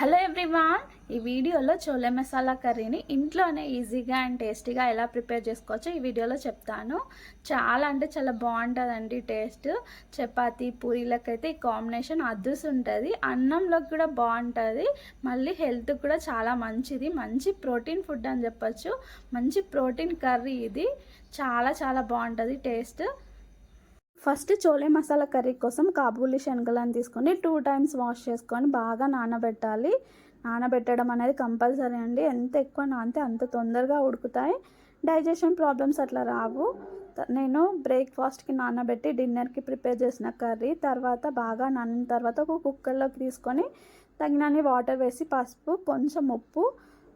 Hello everyone ఈ వీడియోలో చోలే మసాలా కర్రీని ఇంట్లోనే ఈజీగా అండ్ టేస్టీగా ఎలా ప్రిపేర్ చేసుకోవచ్చో ఈ వీడియోలో చెప్తాను. చాలా అంటే చాలా బాగుంటుందండి టేస్ట్. చపాతి పూరీలకైతే ఈ కాంబినేషన్ అద్దుస్ ఉంటుంది అన్నంలోకి కూడా బాగుంటుంది. మళ్ళీ హెల్త్ కూడా చాలా మంచిది. మంచి ప్రోటీన్ ఫుడ్ అని చెప్పచ్చు. మంచి ప్రోటీన్ కర్రీ ఇది. చాలా చాలా బాగుంటుంది taste. First chole masala curry కోసం కాబూలి శనగలను తీసుకొని టూ టైమ్స్ వాష్ చేసుకొని బాగా నానబెట్టాలి. నానబెట్టడం అనేది కంపల్సరీ అండి. ఎంత ఎక్కువ నానితే అంత తొందరగా ఉడుకుతాయి. డైజెషన్ ప్రాబ్లమ్స్ అట్లా రావు. నేను బ్రేక్ఫాస్ట్కి నానబెట్టి డిన్నర్కి ప్రిపేర్ చేసిన కర్రీ తర్వాత బాగా నానిన తర్వాత ఒక కుక్కర్లోకి తీసుకొని తగినన్ని వాటర్ వేసి పసుపు కొంచెం ఉప్పు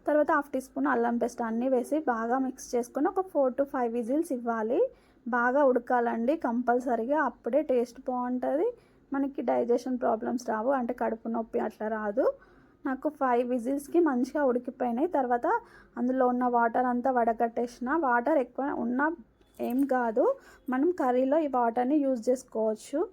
తర్వాత హాఫ్ టీ స్పూన్ అల్లం పేస్ట్ అన్నీ వేసి బాగా మిక్స్ చేసుకొని ఒక ఫోర్ టు ఫైవ్ విజిల్స్ ఇవ్వాలి. బాగా ఉడకాలండి కంపల్సరిగా అప్పుడే టేస్ట్ బాగుంటుంది. మనకి డైజెషన్ ప్రాబ్లమ్స్ రావు అంటే కడుపు నొప్పి అట్లా రాదు. నాకు ఫైవ్ విజిల్స్కి మంచిగా ఉడికిపోయినాయి. తర్వాత అందులో ఉన్న వాటర్ అంతా వడగట్టేసిన వాటర్ ఎక్కువ ఉన్న ఏం కాదు. మనం కర్రీలో ఈ వాటర్ని యూజ్ చేసుకోవచ్చు.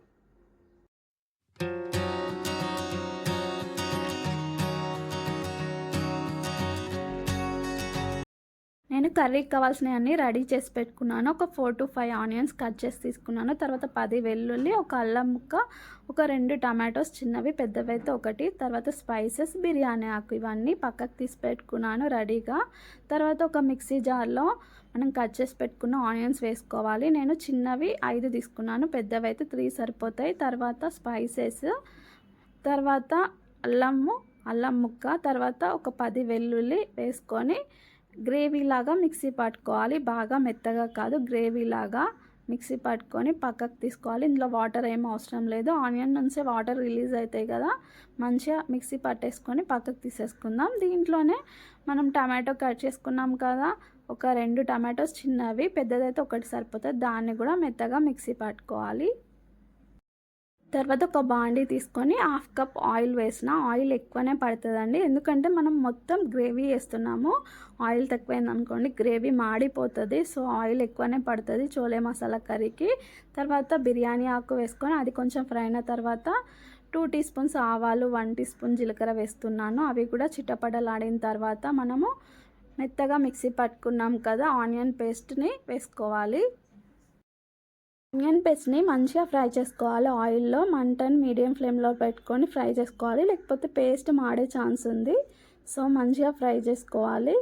నేను కర్రీకి కావాల్సినవన్నీ రెడీ చేసి పెట్టుకున్నాను. ఒక four to five onions cut చేసి తీసుకున్నాను. తర్వాత పది వెల్లుల్లి ఒక అల్లం ముక్క ఒక రెండు టమాటోస్ చిన్నవి పెద్దవి అయితే ఒకటి. తర్వాత స్పైసెస్ బిర్యానీ ఆకు ఇవన్నీ పక్కకు తీసి పెట్టుకున్నాను రెడీగా. తర్వాత ఒక మిక్సీ జార్లో మనం కట్ చేసి పెట్టుకున్న ఆనియన్స్ వేసుకోవాలి. నేను చిన్నవి ఐదు తీసుకున్నాను. పెద్దవి అయితే త్రీ సరిపోతాయి. తర్వాత స్పైసెస్ తర్వాత అల్లము అల్లం ముక్క తర్వాత ఒక పది వెల్లుల్లి వేసుకొని గ్రేవీ లాగా మిక్సీ పట్టుకోవాలి. బాగా మెత్తగా కాదు గ్రేవీ లాగా మిక్సీ పట్టుకొని పక్కకు తీసుకోవాలి. ఇందులో వాటర్ ఏం అవసరం లేదు. ఆనియన్ నుంచి వాటర్ రిలీజ్ అవుతాయి కదా మంచిగా మిక్సీ పట్టేసుకొని పక్కకు తీసేసుకుందాం. దీంట్లోనే మనం టమాటో కట్ చేసుకున్నాం కదా ఒక రెండు టమాటోస్ చిన్నవి పెద్దదైతే ఒకటి సరిపోతుంది. దాన్ని కూడా మెత్తగా మిక్సీ పట్టుకోవాలి. తర్వాత ఒక బాండీ తీసుకొని హాఫ్ కప్ ఆయిల్ వేసిన ఆయిల్ ఎక్కువనే పడుతుందండి. ఎందుకంటే మనం మొత్తం గ్రేవీ వేస్తున్నాము. ఆయిల్ తక్కువైంది అనుకోండి గ్రేవీ మాడిపోతుంది. సో ఆయిల్ ఎక్కువనే పడుతుంది చోలే మసాలా కర్రీకి. తర్వాత బిర్యానీ ఆకు వేసుకొని అది కొంచెం ఫ్రై అయిన తర్వాత టూ టీ స్పూన్స్ ఆవాలు వన్ టీ స్పూన్ జీలకర్ర వేస్తున్నాను. అవి కూడా చిట్టపడలాడిన తర్వాత మనము మెత్తగా మిక్సీ పట్టుకున్నాం కదా ఆనియన్ పేస్ట్ని వేసుకోవాలి. ఆనియన్ పేస్ట్ని మంచిగా ఫ్రై చేసుకోవాలి. ఆయిల్లో మంటను మీడియం ఫ్లేమ్లో పెట్టుకొని ఫ్రై చేసుకోవాలి. లేకపోతే పేస్ట్ మాడే ఛాన్స్ ఉంది. సో మంచిగా ఫ్రై చేసుకోవాలి.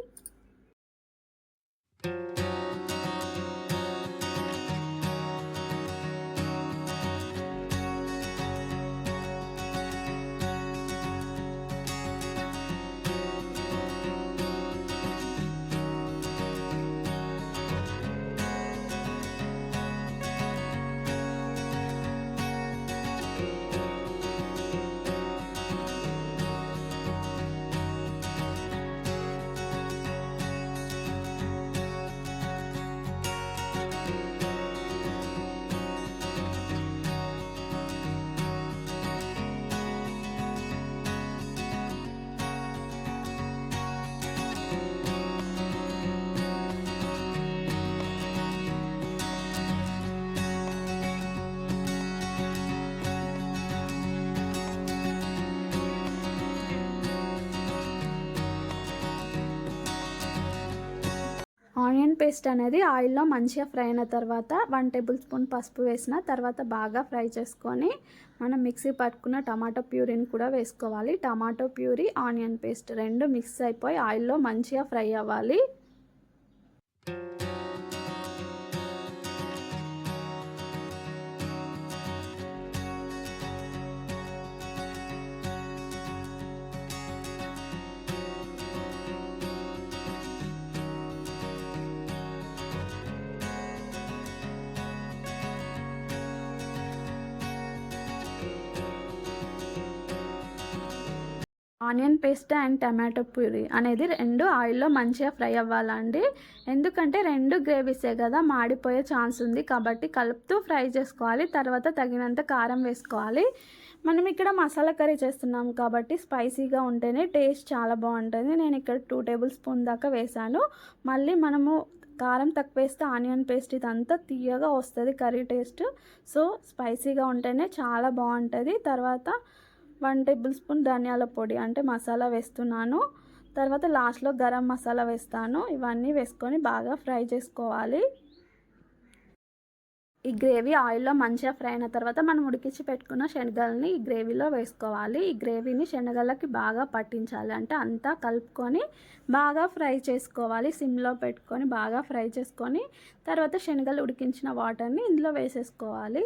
ఆనియన్ పేస్ట్ అనేది ఆయిల్లో మంచిగా ఫ్రై అయిన తర్వాత వన్ టేబుల్ స్పూన్ పసుపు వేసిన తర్వాత బాగా ఫ్రై చేసుకొని మనం మిక్సీ పట్టుకున్న టమాటో ప్యూరీని కూడా వేసుకోవాలి. టమాటో ప్యూరీ ఆనియన్ పేస్ట్ రెండు మిక్స్ అయిపోయి ఆయిల్లో మంచిగా ఫ్రై అవ్వాలి. Onion paste and tomato puree అనేది రెండు ఆయిల్లో మంచిగా ఫ్రై అవ్వాలండి. ఎందుకంటే రెండు గ్రేవీసే కదా మాడిపోయే ఛాన్స్ ఉంది కాబట్టి కలుపుతూ ఫ్రై చేసుకోవాలి. తర్వాత తగినంత కారం వేసుకోవాలి. మనం ఇక్కడ మసాలా కర్రీ చేస్తున్నాం కాబట్టి స్పైసీగా ఉంటేనే టేస్ట్ చాలా బాగుంటుంది. నేను ఇక్కడ టూ టేబుల్ స్పూన్ దాకా వేసాను మళ్ళీ మనము కారం తక్కువ వేస్తే ఆనియన్ పేస్ట్ ఇదంతా తీయగా వస్తుంది కర్రీ టేస్ట్. సో స్పైసీగా ఉంటేనే చాలా బాగుంటుంది. తర్వాత వన్ టేబుల్ స్పూన్ ధనియాల పొడి అంటే మసాలా వేస్తున్నాను. తర్వాత లాస్ట్లో గరం మసాలా వేస్తాను. ఇవన్నీ వేసుకొని బాగా ఫ్రై చేసుకోవాలి. ఈ గ్రేవీ ఆయిల్లో మంచిగా ఫ్రై అయిన తర్వాత మనం ఉడికించి పెట్టుకున్న శనగల్ని ఈ గ్రేవీలో వేసుకోవాలి. ఈ గ్రేవీని శనగలకి బాగా పట్టించాలి. అంటే అంతా కలుపుకొని బాగా ఫ్రై చేసుకోవాలి. సిమ్లో పెట్టుకొని బాగా ఫ్రై చేసుకొని తర్వాత శనగలు ఉడికించిన వాటర్ని ఇందులో వేసేసుకోవాలి.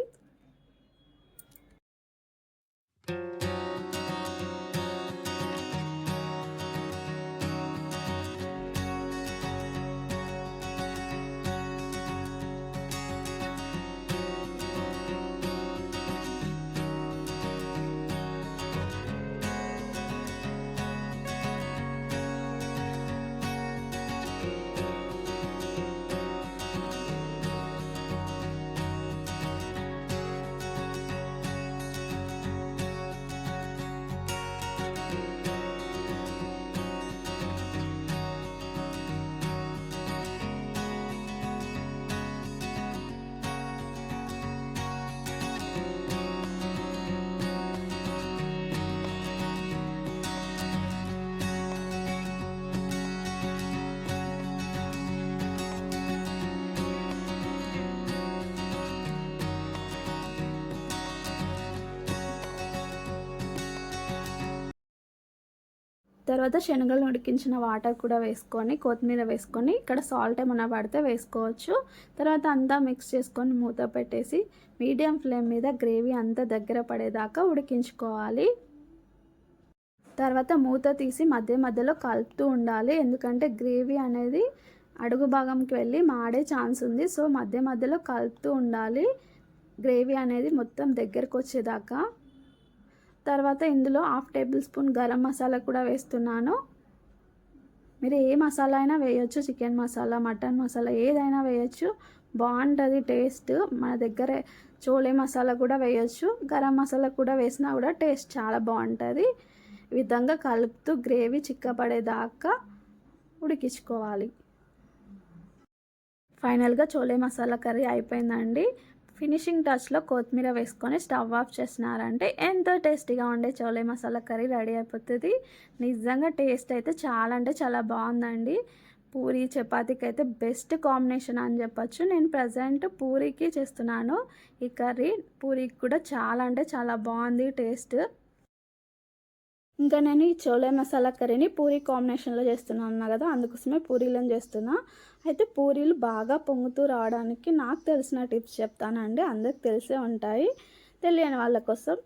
తర్వాత శనగలను ఉడికించిన వాటర్ కూడా వేసుకొని కొత్తిమీర వేసుకొని ఇక్కడ సాల్ట్ ఏమైనా పడితే వేసుకోవచ్చు. తర్వాత అంతా మిక్స్ చేసుకొని మూత పెట్టేసి మీడియం ఫ్లేమ్ మీద గ్రేవీ అంతా దగ్గర పడేదాకా ఉడికించుకోవాలి. తర్వాత మూత తీసి మధ్య మధ్యలో కలుపుతూ ఉండాలి. ఎందుకంటే గ్రేవీ అనేది అడుగు భాగంకి వెళ్ళి మాడే ఛాన్స్ ఉంది. సో మధ్య మధ్యలో కలుపుతూ ఉండాలి. గ్రేవీ అనేది మొత్తం దగ్గరకు వచ్చేదాకా. తర్వాత ఇందులో half tablespoon garam masala కూడా వేస్తున్నాను. మీరు ఏ మసాలా అయినా వేయచ్చు చికెన్ మసాలా మటన్ మసాలా ఏదైనా వేయచ్చు. బాగుంటుంది టేస్ట్. మన దగ్గర చోలే మసాలా కూడా వేయచ్చు. గరం మసాలా కూడా వేసినా కూడా టేస్ట్ చాలా బాగుంటుంది. ఈ విధంగా కలుపుతూ గ్రేవీ చిక్కపడేదాకా ఉడికించుకోవాలి. ఫైనల్గా చోలే మసాలా కర్రీ అయిపోయిందండి. ఫినిషింగ్ టచ్లో కొత్తిమీర వేసుకొని స్టవ్ ఆఫ్ చేసినారంటే ఎంతో టేస్టీగా ఉండే చోలే మసాలా కర్రీ రెడీ అయిపోతుంది. నిజంగా టేస్ట్ అయితే చాలా అంటే చాలా బాగుందండి. పూరి చపాతీకి అయితే బెస్ట్ కాంబినేషన్ అని చెప్పొచ్చు. నేను ప్రజెంట్ పూరీకి చేస్తున్నాను ఈ కర్రీ. పూరీకి కూడా చాలా అంటే చాలా బాగుంది టేస్ట్. ఇంకా నేను ఈ చోలే మసాలా కర్రీని పూరి కాంబినేషన్లో చేస్తున్నాను అన్నా కదా అందుకోసమే పూరీలను చేస్తున్నా. అయితే పూరీలు బాగా పొంగుతూ రావడానికి నాకు తెలిసిన టిప్స్ చెప్తానండి అందరికి తెలిసే ఉంటాయి. తెలియని వాళ్ళ కోసం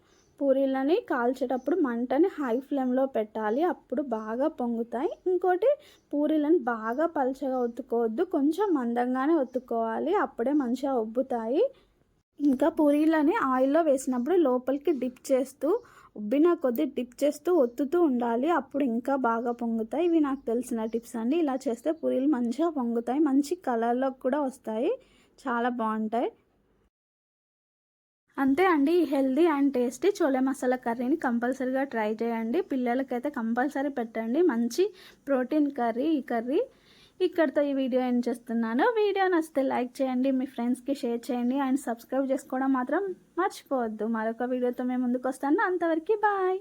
పూరీలని కాల్చేటప్పుడు మంటని హై ఫ్లేమ్లో పెట్టాలి అప్పుడు బాగా పొంగుతాయి. ఇంకోటి పూరీలను బాగా పల్చగా ఒత్తుకోవద్దు కొంచెం మందంగానే ఒత్తుకోవాలి అప్పుడే మంచిగా ఉబ్బుతాయి. ఇంకా పూరీలని ఆయిల్లో వేసినప్పుడు లోపలికి డిప్ చేస్తూ ఉబ్బిన కొద్ది డిప్ చేస్తూ ఒత్తుతూ ఉండాలి. అప్పుడు ఇంకా బాగా పొంగుతాయి. ఇవి నాకు తెలిసిన టిప్స్ అండి. ఇలా చేస్తే పూరీలు మంచిగా పొంగుతాయి. మంచి కలర్లో కూడా వస్తాయి. చాలా బాగుంటాయి. అంతే అండి. Healthy and tasty chole masala కర్రీని కంపల్సరీగా ట్రై చేయండి. పిల్లలకైతే కంపల్సరీ పెట్టండి. మంచి ప్రోటీన్ కర్రీ ఈ కర్రీ. ఇక్కడితో ఈ వీడియో ఏం చేస్తున్నాను. వీడియో నచ్చితే లైక్ చేయండి మీ ఫ్రెండ్స్కి షేర్ చేయండి అండ్ సబ్స్క్రైబ్ చేసుకోవడం మాత్రం మర్చిపోవద్దు. మరొక వీడియోతో మేము ముందుకు వస్తాను. అంతవరకు బాయ్.